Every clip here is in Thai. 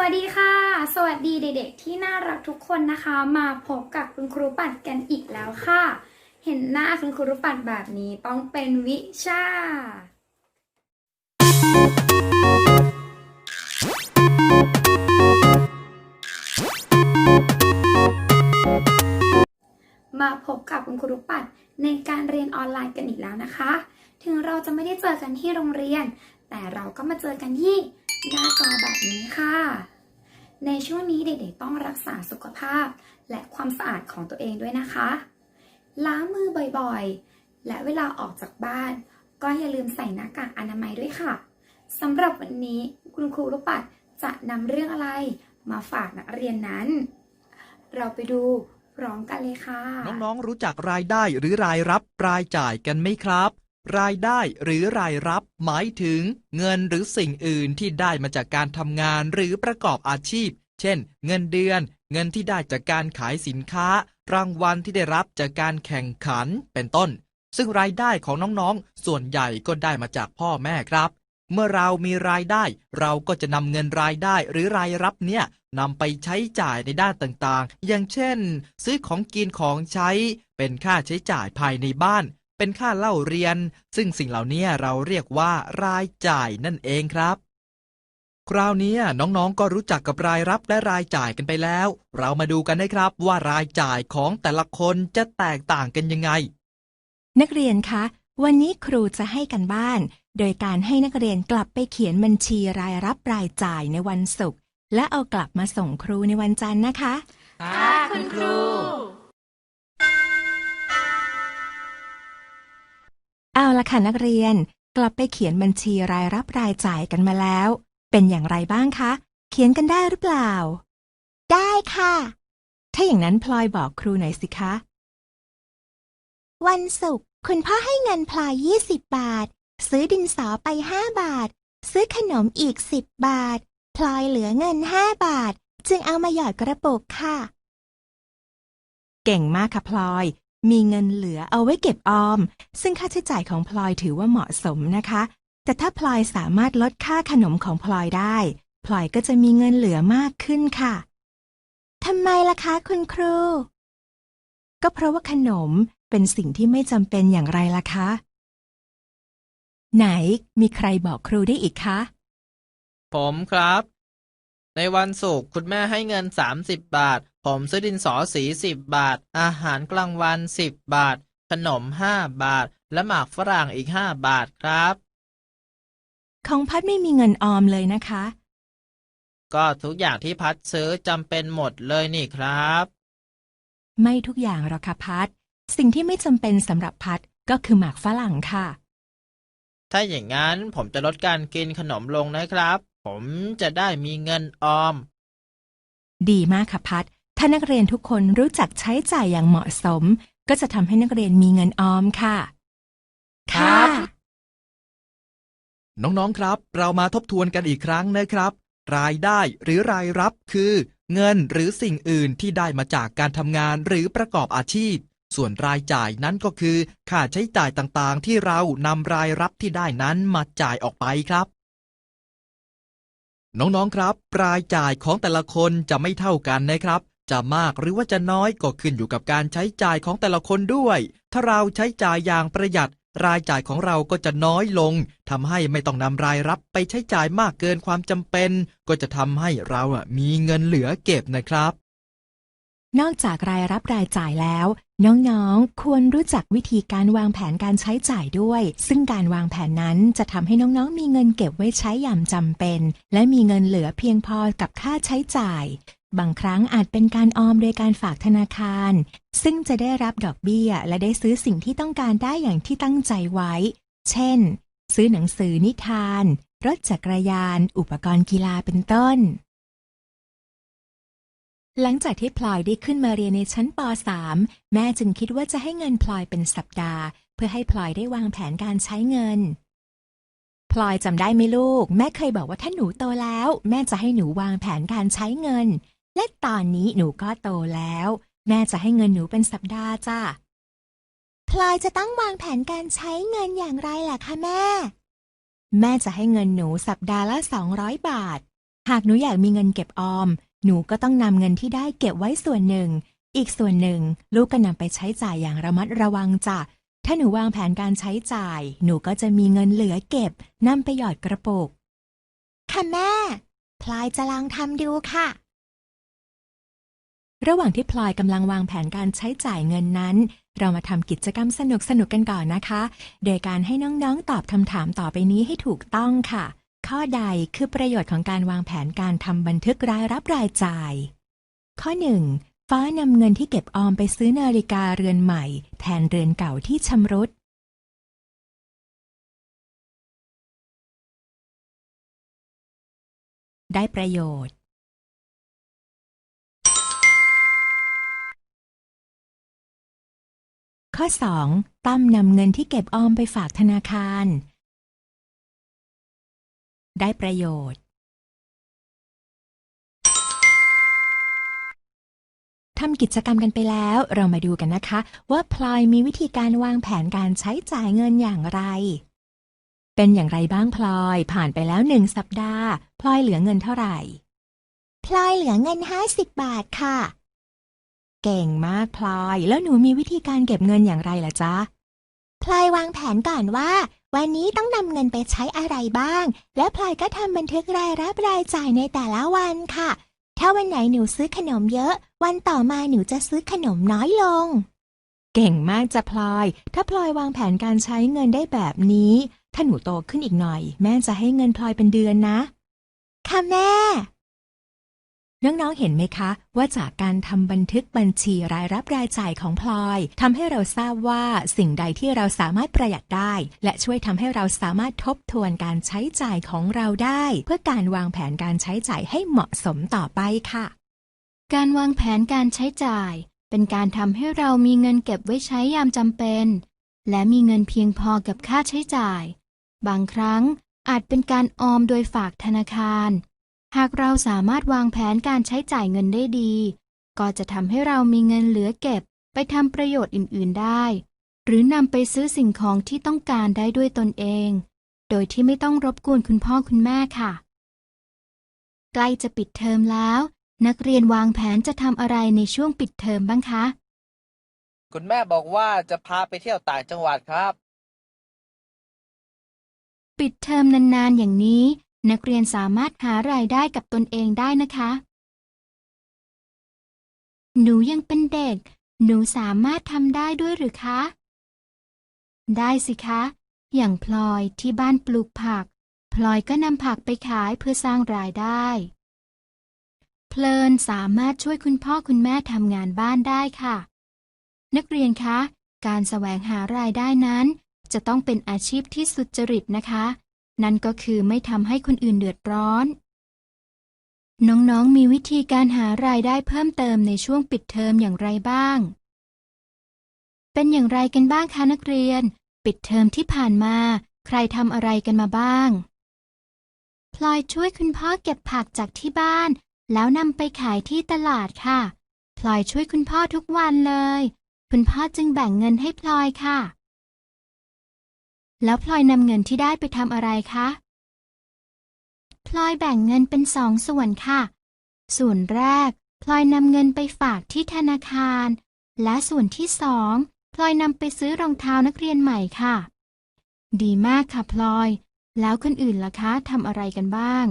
วัสดีค่ะ สวัสดีเด็กๆ ที่น่ารักทุกคนนะคะ มาพบกับคุณครูปัดกันอีกแล้วค่ะ เห็นหน้าคุณครูปัดแบบนี้ต้องเป็นวิชา มาพบกับคุณครูปัดในการเรียนออนไลน์กันอีกแล้วนะคะ ถึงเราจะไม่ได้เจอกันที่โรงเรียน แต่เราก็มาเจอกันที่ หน้าจอแบบนี้ค่ะ ในช่วงนี้เด็กๆต้องรักษาสุขภาพ และความสะอาดของตัวเองด้วยนะคะ ล้างมือบ่อยๆ และเวลาออกจากบ้าน ก็อย่าลืมใส่หน้ากากอนามัยด้วยค่ะสำหรับวันนี้คุณครูลูกปัดจะนำเรื่องอะไรมาฝากนักเรียนนั้น เราไปดูพร้อมกันเลยค่ะ น้องๆรู้จักรายได้หรือรายรับรายจ่ายกันไหมครับ รายได้หรือรายรับ หมายถึงเงินหรือสิ่งอื่นที่ได้มาจากการทำงานหรือประกอบอาชีพ เช่น เงินเดือน เงินที่ได้จากการขายสินค้า รางวัลที่ได้รับจากการแข่งขันเป็นต้น ซึ่งรายได้ของน้องๆ ส่วนใหญ่ก็ได้มาจากพ่อแม่ครับ เมื่อเรามีรายได้ เราก็จะนำเงินรายได้หรือรายรับเนี่ยนำไปใช้จ่ายในด้านต่างๆ อย่างเช่น ซื้อของกินของใช้เป็นค่าใช้จ่ายภายในบ้าน เป็นค่าเล่าเรียน ซึ่งสิ่งเหล่านี้เราเรียกว่ารายจ่ายนั่นเองครับ คราวนี้น้องๆก็รู้จักกับรายรับและรายจ่ายกันไปแล้ว เรามาดูกันนะครับว่ารายจ่ายของแต่ละคนจะแตกต่างกันยังไง นักเรียนคะ วันนี้ครูจะให้กันบ้าน โดยการให้นักเรียนกลับไปเขียนบัญชีรายรับรายจ่ายในวันศุกร์และเอากลับมาส่งครูในวันจันทร์นะคะค่ะคุณครู เอาละค่ะนักเรียน กลับไปเขียนบัญชีรายรับรายจ่ายกันมาแล้ว เป็นอย่างไรบ้างคะ เขียนกันได้หรือเปล่า ได้ค่ะ ถ้าอย่างนั้นพลอยบอกครูหน่อยสิคะ วันศุกร์คุณพ่อให้เงินพลอย 20 บาท ซื้อดินสอไป 5 บาท ซื้อขนมอีก 10 บาท พลอยเหลือเงิน 5 บาท จึงเอามาหยอดกระปุกค่ะ เก่งมากค่ะพลอย มีเงินเหลือเอาไว้เก็บออม ซึ่งค่าใช้จ่ายของพลอยถือว่าเหมาะสมนะคะ แต่ถ้าพลอยสามารถลดค่าขนมของพลอยได้ พลอยก็จะมีเงินเหลือมากขึ้นค่ะทำไมล่ะคะคุณครู ก็เพราะว่าขนมเป็นสิ่งที่ไม่จำเป็นอย่างไรล่ะคะ ไหนมีใครบอกครูได้อีกคะ ผมครับ ในวันศุกร์คุณแม่ให้เงิน 30 บาท ผมซื้อดินสอสี 10 บาท อาหารกลางวัน 10 บาท ขนม 5 บาท และหมากฝรั่งอีก 5 บาทครับ ของพัดไม่มีเงินออมเลยนะคะ ก็ทุกอย่างที่พัดซื้อจำเป็นหมดเลยนี่ครับ ไม่ทุกอย่างหรอกค่ะพัด สิ่งที่ไม่จำเป็นสำหรับพัดก็คือหมากฝรั่งค่ะ ถ้าอย่างนั้นผมจะลดการกินขนมลงนะครับ ผมจะได้มีเงินออม ดีมากค่ะพัดถ้านักเรียนทุกคนรู้จักใช้จ่ายอย่างเหมาะสม ก็จะทำให้นักเรียนมีเงินออมค่ะครับน้องๆครับ เรามาทบทวนกันอีกครั้งนะครับ รายได้หรือรายรับคือ เงินหรือสิ่งอื่นที่ได้มาจากการทำงานหรือประกอบอาชีพ ส่วนรายจ่ายนั้นก็คือ ค่าใช้จ่ายต่างๆ ที่เรานำรายรับที่ได้นั้นมาจ่ายออกไปครับ น้องๆครับ รายจ่ายของแต่ละคนจะไม่เท่ากันนะครับ จะมากหรือว่าจะน้อยก็ขึ้นอยู่กับการใช้จ่ายของแต่ละคนด้วย ถ้าเราใช้จ่ายอย่างประหยัด รายจ่ายของเราก็จะน้อยลงทำให้ไม่ต้องนำรายรับไปใช้จ่ายมากเกินความจำเป็น ก็จะทำให้เราอะมีเงินเหลือเก็บนะครับ นอกจากรายรับรายจ่ายแล้ว น้องๆ ควรรู้จักวิธีการวางแผนการใช้จ่ายด้วย ซึ่งการวางแผนนั้นจะทำให้น้องๆ มีเงินเก็บไว้ใช้อย่างจำเป็น และมีเงินเหลือเพียงพอกับค่าใช้จ่าย บางครั้งอาจเป็นการออมโดยการฝากธนาคาร ซึ่งจะได้รับดอกเบี้ย และได้ซื้อสิ่งที่ต้องการได้อย่างที่ตั้งใจไว้ เช่น ซื้อหนังสือนิทาน รถจักรยาน อุปกรณ์กีฬาเป็นต้น หลังจากที่พลอยได้ขึ้นมาเรียนในชั้นป .3 แม่จึงคิดว่าจะให้เงินพลอยเป็นสัปดาห์ เพื่อให้พลอยได้วางแผนการใช้เงิน พลอยจำได้ไหมลูก แม่เคยบอกว่าถ้าหนูโตแล้ว แม่จะให้หนูวางแผนการใช้เงิน และตอนนี้หนูก็โตแล้ว แม่จะให้เงินหนูเป็นสัปดาห์จ้ะพลอยจะต้องวางแผนการใช้เงินอย่างไรล่ะคะแม่ แม่จะให้เงินหนูสัปดาห์ละ 200 บาท หากหนูอยากมีเงินเก็บออม หนูก็ต้องนำเงินที่ได้เก็บไว้ส่วนหนึ่ง อีกส่วนหนึ่ง ลูกก็นำไปใช้จ่ายอย่างระมัดระวังจ้ะ ถ้าหนูวางแผนการใช้จ่าย หนูก็จะมีเงินเหลือเก็บนำไปหยอดกระปุก ค่ะแม่ พลายจะลองทำดูค่ะ ระหว่างที่พลอยกำลังวางแผนการใช้จ่ายเงินนั้น เรามาทำกิจกรรมสนุกๆกันก่อนนะคะ โดยการให้น้องๆตอบคำถามต่อไปนี้ให้ถูกต้องค่ะ ข้อใดคือประโยชน์ของการวางแผนการทำบันทึกรายรับรายจ่าย ข้อ 1. ฟ้านำเงินที่เก็บออมไปซื้อนาฬิกาเรือนใหม่ แทนเรือนเก่าที่ชำรุด ได้ประโยชน์ ข้อ 2. ตั้มนำเงินที่เก็บออมไปฝากธนาคาร ได้ประโยชน์ทำกิจกรรมกันไปแล้วเรามาดูกันนะคะ ว่าพลอยมีวิธีการวางแผนการใช้จ่ายเงินอย่างไร เป็นอย่างไรบ้างพลอยผ่านไปแล้วหนึ่งสัปดาห์ พลอยเหลือเงินเท่าไหร่ พลอยเหลือเงินห้าสิบบาทค่ะ เก่งมากพลอย แล้วหนูมีวิธีการเก็บเงินอย่างไรล่ะจ๊ะพลอยวางแผนก่อนว่า วันนี้ต้องนำเงินไปใช้อะไรบ้าง และพลอยก็ทำบันทึกรายรับรายจ่ายในแต่ละวันค่ะ ถ้าวันไหนหนูซื้อขนมเยอะ วันต่อมาหนูจะซื้อขนมน้อยลง เก่งมากจ้ะพลอย ถ้าพลอยวางแผนการใช้เงินได้แบบนี้ ถ้าหนูโตขึ้นอีกหน่อย แม่จะให้เงินพลอยเป็นเดือนนะ ค่ะแม่ น้องๆ เห็นไหมคะ ว่าจากการทำบันทึกบัญชีรายรับรายจ่ายของพลอยทำให้เราทราบว่าสิ่งใดที่เราสามารถประหยัดได้ และช่วยทำให้เราสามารถทบทวนการใช้จ่ายของเราได้ เพื่อการวางแผนการใช้จ่ายให้เหมาะสมต่อไปค่ะ การวางแผนการใช้จ่าย เป็นการทำให้เรามีเงินเก็บไว้ใช้ยามจำเป็น และมีเงินเพียงพอกับค่าใช้จ่าย บางครั้งอาจเป็นการออมโดยฝากธนาคาร หากเราสามารถวางแผนการใช้จ่ายเงินได้ดี ก็จะทำให้เรามีเงินเหลือเก็บไปทำประโยชน์อื่น ๆ ได้ หรือนำไปซื้อสิ่งของที่ต้องการได้ด้วยตนเอง โดยที่ไม่ต้องรบกวนคุณพ่อคุณแม่ค่ะ ใกล้จะปิดเทอมแล้ว นักเรียนวางแผนจะทำอะไรในช่วงปิดเทอมบ้างคะ คุณแม่บอกว่าจะพาไปเที่ยวต่างจังหวัดครับ ปิดเทอมนาน ๆ อย่างนี้ นักเรียนสามารถหารายได้กับตนเองได้นะคะ หนูยังเป็นเด็ก หนูสามารถทำได้ด้วยหรือคะ ได้สิคะ อย่างพลอยที่บ้านปลูกผัก พลอยก็นำผักไปขายเพื่อสร้างรายได้ เพลินสามารถช่วยคุณพ่อคุณแม่ทำงานบ้านได้ค่ะ นักเรียนคะ การแสวงหารายได้นั้น จะต้องเป็นอาชีพที่สุจริตนะคะ นั่นก็คือไม่ทำให้คนอื่นเดือดร้อน น้องๆ มีวิธีการหารายได้เพิ่มเติมในช่วงปิดเทอมอย่างไรบ้าง เป็นอย่างไรกันบ้างคะนักเรียน ปิดเทอมที่ผ่านมา ใครทำอะไรกันมาบ้าง พลอยช่วยคุณพ่อเก็บผักจากที่บ้าน แล้วนำไปขายที่ตลาดค่ะ พลอยช่วยคุณพ่อทุกวันเลย คุณพ่อจึงแบ่งเงินให้พลอยค่ะ แล้วพลอยนำเงินที่ได้ไปทำอะไรคะ พลอยแบ่งเงินเป็นสองส่วนค่ะ ส่วนแรก พลอยนำเงินไปฝากที่ธนาคาร และส่วนที่สอง พลอยนำไปซื้อรองเท้านักเรียนใหม่ค่ะ ดีมากค่ะพลอย แล้วคนอื่นล่ะคะทำอะไรกันบ้าง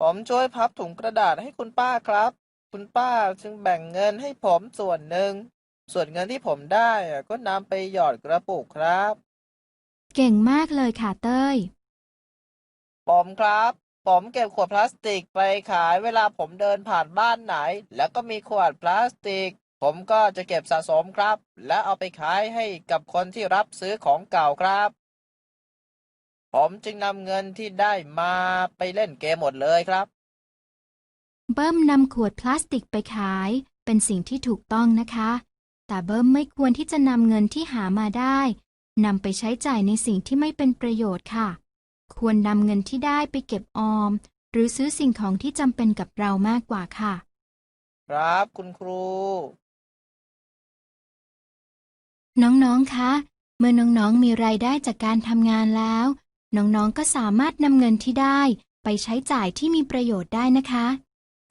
ผมช่วยพับถุงกระดาษให้คุณป้าครับ คุณป้าจึงแบ่งเงินให้ผมส่วนหนึ่ง ส่วนเงินที่ผมได้อะก็นำไปหยอดกระปุกครับ เก่งมากเลยค่ะเต้ย ผมครับ ผมเก็บขวดพลาสติกไปขายเวลาผมเดินผ่านบ้านไหน แล้วก็มีขวดพลาสติก ผมก็จะเก็บสะสมครับ และเอาไปขายให้กับคนที่รับซื้อของเก่าครับ ผมจึงนำเงินที่ได้มาไปเล่นเกมหมดเลยครับ เบิ้มนำขวดพลาสติกไปขาย เป็นสิ่งที่ถูกต้องนะคะ แต่เบิ้มไม่ควรที่จะนำเงินที่หามาได้ นำไปใช้จ่ายในสิ่งที่ไม่เป็นประโยชน์ค่ะ ควรนำเงินที่ได้ไปเก็บออม หรือซื้อสิ่งของที่จำเป็นกับเรามากกว่าค่ะ ครับคุณครู น้องๆ คะ เมื่อน้องๆ มีรายได้จากการทำงานแล้ว น้องๆ ก็สามารถนำเงินที่ได้ไปใช้จ่ายที่มีประโยชน์ได้นะคะ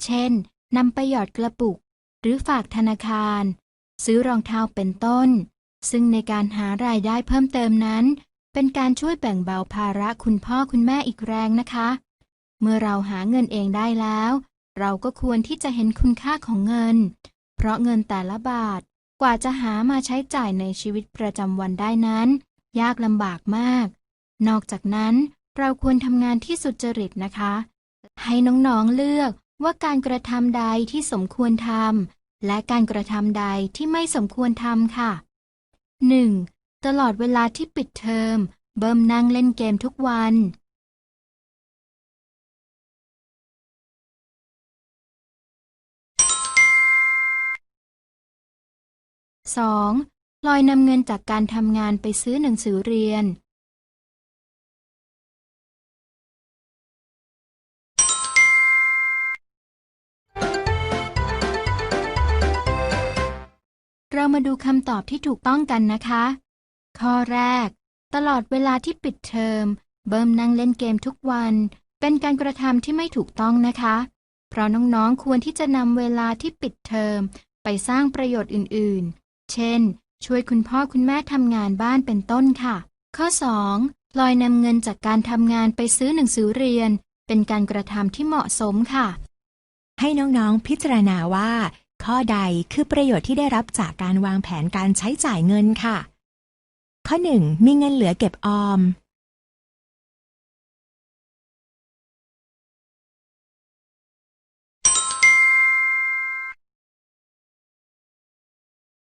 เช่น นำไปหยอดกระปุก หรือฝากธนาคาร ซื้อรองเท้าเป็นต้น ซึ่งในการหารายได้เพิ่มเติมนั้น เป็นการช่วยแบ่งเบาภาระคุณพ่อคุณแม่อีกแรงนะคะ เมื่อเราหาเงินเองได้แล้ว เราก็ควรที่จะเห็นคุณค่าของเงิน เพราะเงินแต่ละบาทกว่าจะหามาใช้จ่ายในชีวิตประจำวันได้นั้น ยากลำบากมาก นอกจากนั้นเราควรทำงานที่สุจริตนะคะ ให้น้องๆเลือกว่าการกระทำใดที่สมควรทำและการกระทำใดที่ไม่สมควรทำค่ะ 1. ตลอดเวลาที่ปิดเทอม เบิ่มนั่งเล่นเกมทุกวัน 2. ลอยนำเงินจากการทำงานไปซื้อหนังสือเรียน เรามาดูคำตอบที่ถูกต้องกันนะคะ ข้อแรก ตลอดเวลาที่ปิดเทอม เบิ่มนั่งเล่นเกมทุกวัน เป็นการกระทำที่ไม่ถูกต้องนะคะ เพราะน้องๆควรที่จะนำเวลาที่ปิดเทอม ไปสร้างประโยชน์อื่นๆ เช่น ช่วยคุณพ่อคุณแม่ทำงานบ้านเป็นต้นค่ะ ข้อ 2. ลอยนำเงินจากการทำงานไปซื้อหนังสือเรียน เป็นการกระทำที่เหมาะสมค่ะ ให้น้องๆพิจารณาว่า ข้อใดคือประโยชน์ที่ได้รับจากการวางแผนการใช้จ่ายเงินค่ะ ข้อ 1. มีเงินเหลือเก็บออม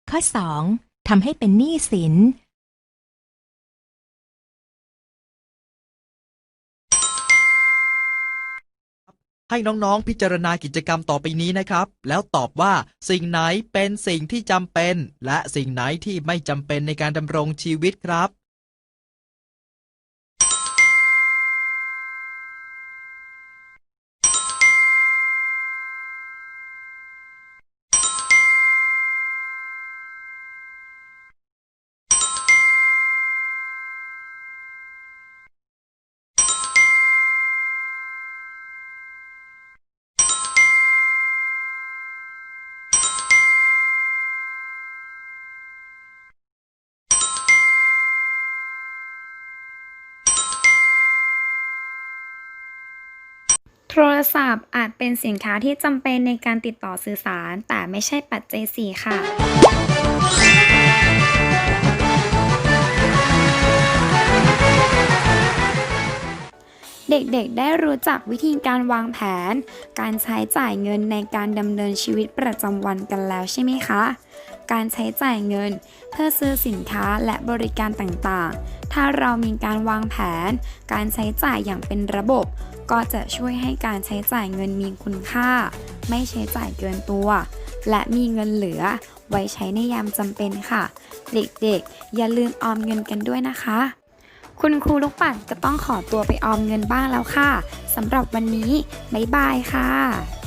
ข้อ 2. ทำให้เป็นหนี้สิน ให้น้องๆ พิจารณากิจกรรมต่อไปนี้นะครับ แล้วตอบว่าสิ่งไหนเป็นสิ่งที่จำเป็น และสิ่งไหนที่ไม่จำเป็นในการดำรงชีวิตครับ โทรศัพท์อาจเป็นสินค้าที่จำเป็นในการติดต่อสื่อสาร แต่ไม่ใช่ปัจจัยสี่ค่ะ เด็กๆได้รู้จักวิธีการวางแผน การใช้จ่ายเงินในการดำเนินชีวิตประจำวันกันแล้วใช่ไหมคะ การใช้จ่ายเงินเพื่อซื้อสินค้าและบริการต่างๆ ถ้าเรามีการวางแผน การใช้จ่ายอย่างเป็นระบบ ก็จะช่วยให้การใช้จ่ายเงินมีคุณค่า ไม่ใช้จ่ายเกินตัว และมีเงินเหลือไว้ใช้ในยามจำเป็นค่ะ เด็กๆ อย่าลืมออมเงินกันด้วยนะคะ คุณครูลูกปัดก็ต้องขอตัวไปออมเงินบ้างแล้วค่ะสำหรับวันนี้ บ๊ายบายค่ะ